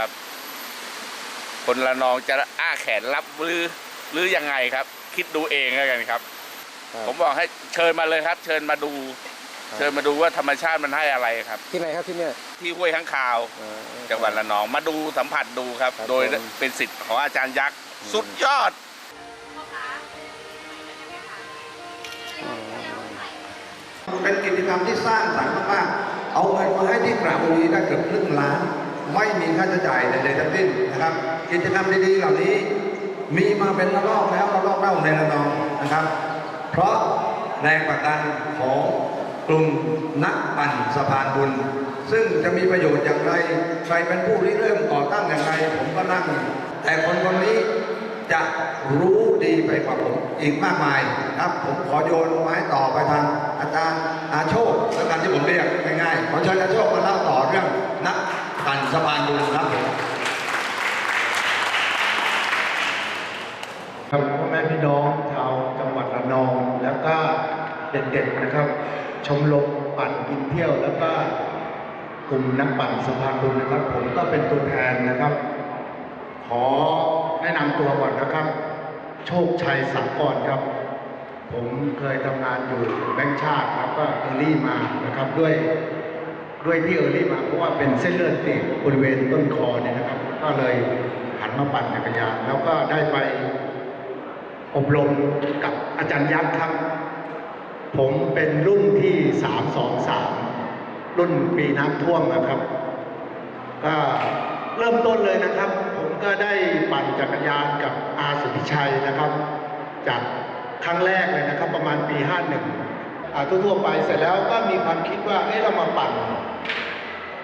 ครับ คนละนองจะอ้าแขนรับหรือหรือยังไงครับ คิดดูเองแล้วกันครับครับผมบอกให้เชิญมาเลยครับ เชิญมาดูครับเชิญมาดูว่าธรรมชาติมันให้อะไรครับ ที่ไหนครับที่เนี่ยที่ห้วยข้างคาวอ่าจังหวัดระนองมาดูสัมผัสดูครับครับโดยผมเป็นสิทธิ์ของอาจารย์ยักษ์อืมสุดยอดเป็นกิจกรรมที่สร้างสรรค์มากๆเอาเงินมาให้ที่กระบุรีได้เกือบครึ่งล้าน ไม่มีค่าใช้จ่ายใดๆทั้งสิ้นนะครับ กิจกรรมดีๆเหล่านี้ มีมาเป็นระลอกแล้วระลอกเล่าในระนองนะครับ เพราะแรงผลักดันของกลุ่มนักปั่นสะพานบุญ ซึ่งจะมีประโยชน์อย่างไร ใครเป็นผู้ริเริ่มก่อตั้งอย่างไร ผมก็นั่ง แต่คนคนนี้จะรู้ดีไปกว่าผมอีกมากมายครับ ผมขอโยนไม้ต่อไปทางอาจารย์อาโชคแล้วกันที่ผมเรียกง่ายๆขอเชิญอาโชคมาเล่าต่อเรื่องนักปั่น สะพานบุญครับครับพ่อแม่พี่น้องชาวจังหวัดระนอง แล้วก็เด็กๆนะครับ ชมรมปั่นกินเที่ยว แล้วก็กลุ่มนักปั่นสะพานบุญนะครับ ผมก็เป็นตัวแทนนะครับ ขอแนะนำตัวก่อนนะครับ โชคชัยสังกรครับผมเคยทำงานอยู่แบงค์ชาติ แล้วก็เออรี่มานะครับด้วย ด้วยที่เออรี่มาเพราะว่าเป็นเส้นเลือดตีบบริเวณต้นคอเนี่ยนะครับ ก็เลยหันมาปั่นจักรยานแล้วก็ได้ไปอบรมกับอาจารย์ยักษ์ครับ ผมเป็นรุ่นที่ 323 รุ่นปีน้ำท่วมนะครับ ก็เริ่มต้นเลยนะครับ ผมก็ได้ปั่นจักรยานกับอาสุทธิชัยนะครับ จากครั้งแรกเลยนะครับ ประมาณปี 51อ่า ทั่วๆไปเสร็จแล้วก็มีความคิดว่าเอ๊ะเรามาปั่น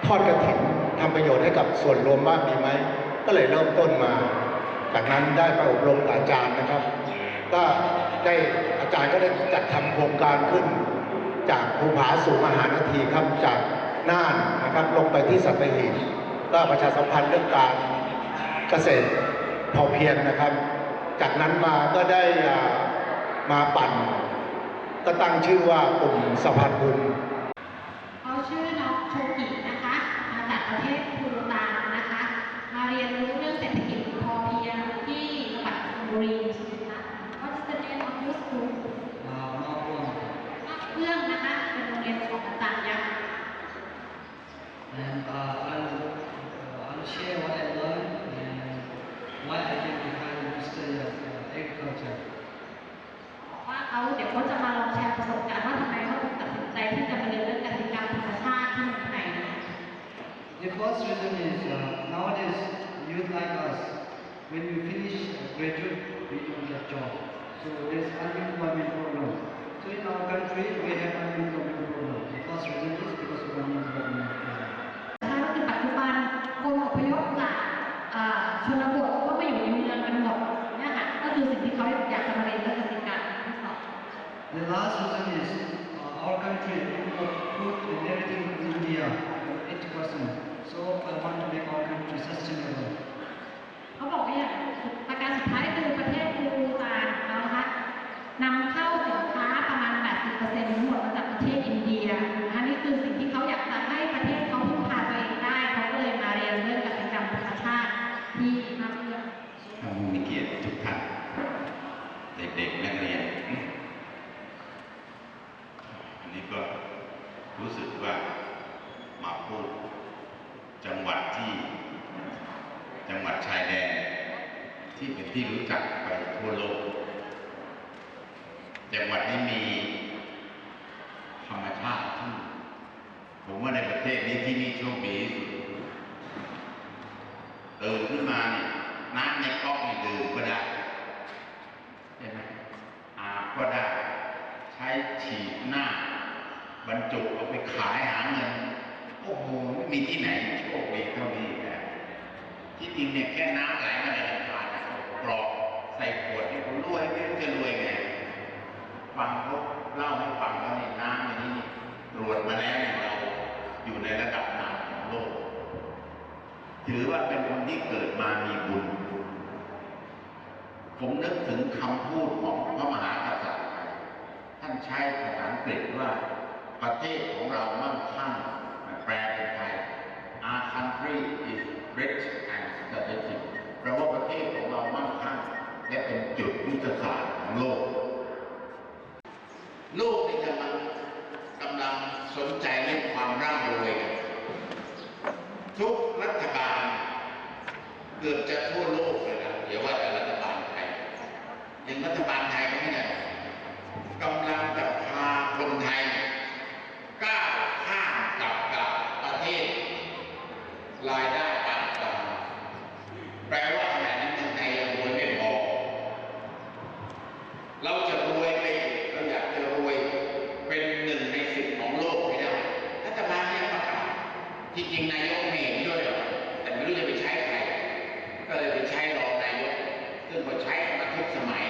ทอดกระถิ่นทำประโยชน์ให้กับส่วนรวมบ้างดีไหม ก็เลยเริ่มต้นมา จากนั้นได้ไปอบรมอาจารย์นะครับ ก็ได้อาจารย์ก็ได้จัดทำโครงการขึ้น จากภูผาสู่มหานาทีครับจากน่านนะครับลงไปที่สัตหีบก็ประชาสัมพันธ์เรื่องการเกษตรพอเพียงนะครับ จากนั้นมาก็ได้อ่ามาปั่น ก็ตั้งชื่อว่ากลุ่มสะพานบุญ first reason is uh, nowadays youth like us, when we finish graduate, we don't get job. So there's unemployment ที่เป็นที่รู้จักไปทั่วโลกจังหวัดนี้มีธรรมชาติที่ผมว่าในประเทศนี้ที่นี่โชคดีสุดตื่นขึ้นมาเนี่ยน้ำในก๊อกนี่ดื่มก็ได้ใช่ไหมอาบก็ได้ ใช้ฉีดหน้า บรรจุเอาไปขายหาเงินโอ้โหไม่มีที่ไหนโชคดีเท่านี้นะที่จริงเนี่ยแค่น้ำไหลมาในลำธาร ส่ขวดนี่ผมรวยไม่รู้จะรวยไงฟังเขาเล่าให้ฟังว่าในน้ำในนี้ตรวจมาแล้วเนี่ยเราอยู่ในระดับหนาของโลก ถือว่าเป็นคนที่เกิดมามีบุญ ผมนึกถึงคำพูดของพระมหากษัตริย์ท่านใช้ภาษาอังกฤษว่าประเทศของเรามั่งคั่งแปลเป็นไทย Our country is rich and strategic แปลว่าประเทศของเรามั่งคั่งและเป็นจุดยุทธศาสตร์ของโลก โลกนี่กำลังกำลังสนใจเรื่องความร่ำรวยกันทุกรัฐบาลเกือบจะทั่วโลกเลยนะเดี๋ยวว่าแต่รัฐบาลไทย อย่างรัฐบาลไทยก็ไม่ได้กำลังจะพาคนไทยก้าวข้ามกับกับประเทศ รายได้ปานกลางแปลว่าขณะนี้เมืองไทยยังรวยไม่พอเราจะรวยไปอีกเราอยากจะรวยเป็นหนึ่งในสิบของโลกให้ได้รัฐบาลเนี่ยประกาศที่จริงนายกไม่เห็นด้วยหรอกแต่ไม่รู้จะไปใช้ใคร ก็เลยไปใช้รองนายก ซึ่งก็ใช้มาทุกสมัย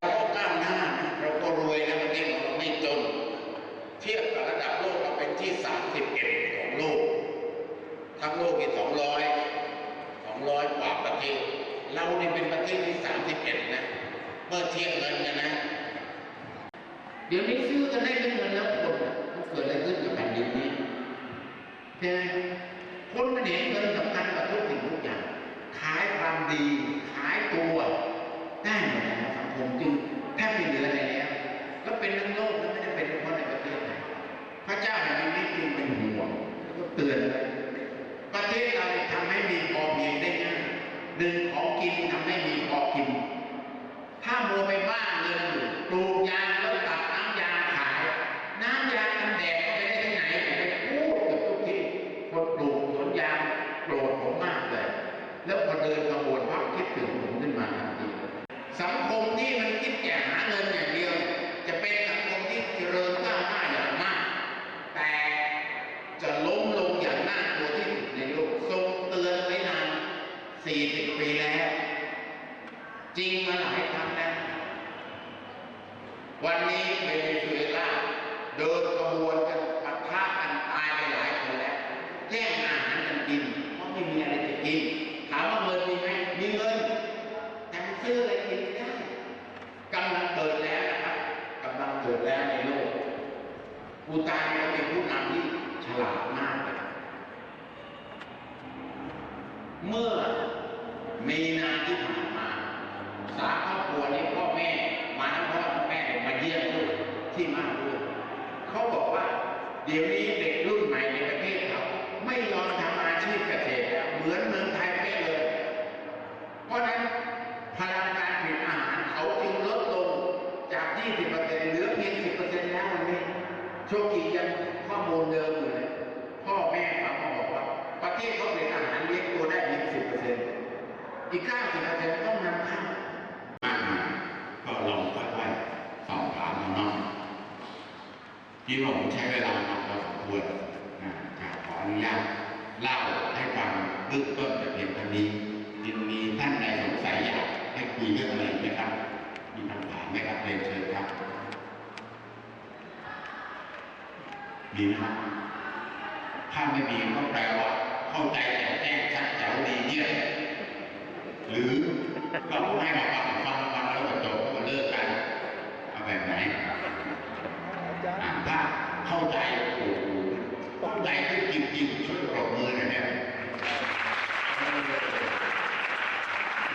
เราก็ก้าวหน้านะเราก็รวยนะประเทศของเราไม่จน เทียบกับระดับโลกเราเป็นที่ 31 ของโลก ทั้งโลกมี200 200กว่าประเทศเราเนี่ยเป็นประเทศที่31นะเมื่อเทียบเงินกันนะ เดี๋ยวนี้ซื้อกันได้เป็นเงินแล้วคนมันเกิดอะไรขึ้นกับแผ่นดินนี้ใช่ไหมคนมันเห็นเงินสำคัญกว่าทุกสิ่งทุกอย่าง ขายความดี ขายตัวได้หมด หนึ่งของกินทำให้มีพอกิน ถ้ามัวไปบ้าเงินอยู่ปลูกยางแล้วตัดน้ำยางขาย น้ำยางกันแดดก็ไปได้ที่ไหนผมไปพูดกับทุกทีคนปลูกสวนยางโกรธผมมากเลย แล้วพอเดินขบวนพักคิดถึงผมขึ้นมาทันทีสังคมที่มันคิดแก่หาเงินเดียว จะเป็นสังคมที่เจริญก้าวหน้าอย่างมาก แต่จะล้มลงอย่างน่ากลัวที่สุดในโลกทรงเตือนไว้นาน 40 ปีแล้ว จริงมาหลายครั้งแล้ว วันนี้เวเนซุเอลาเดินขบวนกันปะทะกันตายไปหลายคนแล้วแย่งอาหารกันกิน เพราะไม่มีอะไรจะกิน ถามว่าเงินมีไหมมีเงิน แต่มันซื้ออะไรกินไม่ได้กำลังเกิดแล้วนะครับกำลังเกิดแล้วในโลกปูตานเขาเป็นผู้นำที่ฉลาดมากเลย เมื่อมีนาที่ผ่านมาสามครอบครัวนี้พ่อแม่มาทั้งพ่อทั้งแม่มาเยี่ยมลูกที่มาด้วยเขาบอกว่า เดี๋ยวนี้เด็กรุ่นใหม่ในประเทศเขาไม่ยอมทำอาชีพเกษตรแล้วเหมือนเมืองไทยเป๊ะเลย เพราะฉะนั้นพลังการผลิตอาหารเขาจึงลดลงจาก 20%เหลือเพียง 10%แล้ววันนี้ โชคดียังข้อมูลเดิมอยู่เลย พ่อแม่เขาก็บอกว่า ประเทศเขาผลิตอาหารเลี้ยงตัวได้เพียง10%อีก 90%ต้องนำเข้ามากมายก็ลองค่อยๆสอบถามน้อง ๆที่ผมใช้เวลามาพอสมควรนะจะขออนุญาตเล่าให้ฟังเบื้องต้นแต่เพียงเท่านี้ยินมีท่านใดสงสัยอยากให้คุยเรื่องอะไรไหมครับ มีคำถามไหมครับเรียนเชิญครับมีไหมครับถ้าไม่มีก็แปลว่าเข้าใจแต่แจ้งชัดแจ๋วดีเยี่ยมหรือเราให้มาฟังฟังฟังแล้วก็จบก็เลิกกันเอาแบบไหนอ่าถ้าเข้าใจโอ้โหเข้าใจ ที่จริงๆช่วยปรบมือหน่อยเนี่ย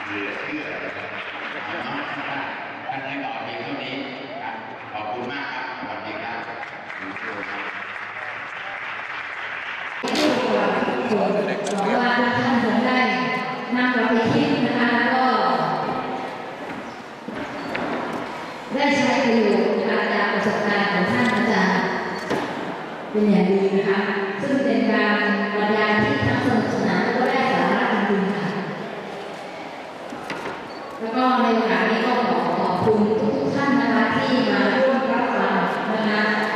เหลือเชื่อนะครับเอาเนาะท่านให้ต่อเพียงเท่านี้ครับขอบคุณมากครับสวัสดีครับขอลาท่าน วันนี้ก็ขอขอบคุณทุกท่านนะคะที่มาร่วมรับฟังนะคะ